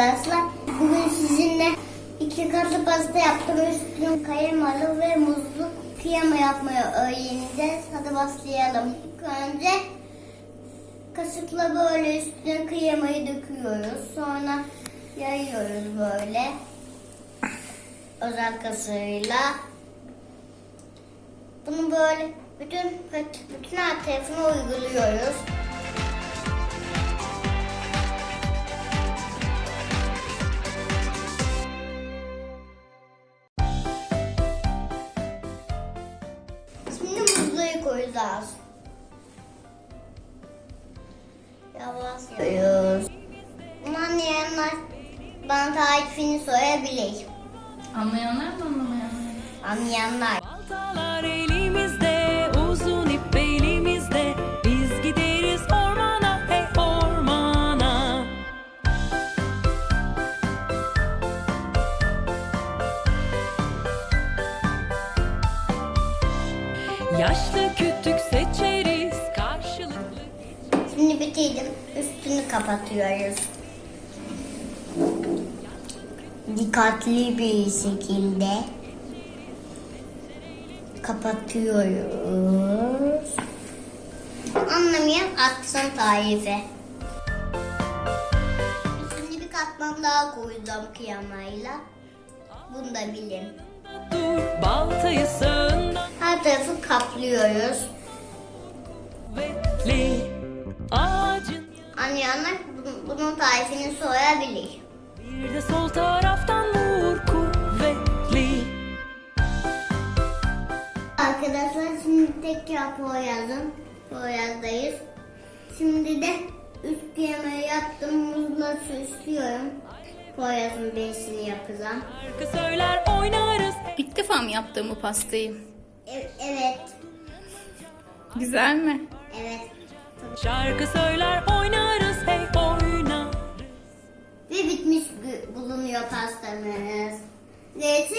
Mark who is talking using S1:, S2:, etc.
S1: arkadaşlar. Bugün sizinle iki katlı pasta yaptım. Üstüne kaymalı ve muzlu piyama yapmayı öğreneceğiz. Hadi başlayalım. İlk önce kaşıkla böyle üstüne kıymayı döküyoruz. Sonra yayıyoruz böyle. Özel kaşığıyla. Bunu böyle bütün bütün her uyguluyoruz. Muzluyu koyacağız. Yavaş yapıyoruz. Bunu anlayanlar bana tarifini sorabilir.
S2: Anlayanlar mı anlamayanlar?
S1: Anlayanlar.
S3: Yaşlı kütük seçeriz karşılıklı.
S1: Şimdi bitirdim. Üstünü kapatıyoruz. Dikkatli bir şekilde kapatıyoruz. Anlamayan atsın tarife. Şimdi bir katman daha koyacağım kıyamayla. Bunu da bilin.
S3: Dur
S1: Her tarafı kaplıyoruz. Anlayanlar bunun, bunun tarifini sorabilir.
S3: bir de sol taraftan vur kuvvetli.
S1: Arkadaşlar şimdi tekrar Poyraz'ın Poyraz'dayız. Şimdi de üst yemeği yaptım. Muzla süslüyorum. Poyraz'ın beşini yapacağım.
S3: Şarkı söyler oynarız.
S2: İlk defa mı yaptığım bu pastayı?
S1: E- evet.
S2: Güzel mi?
S1: Evet.
S3: Şarkı söyler oynarız hey oyna.
S1: Ve bitmiş bulunuyor pastamız. Zeytin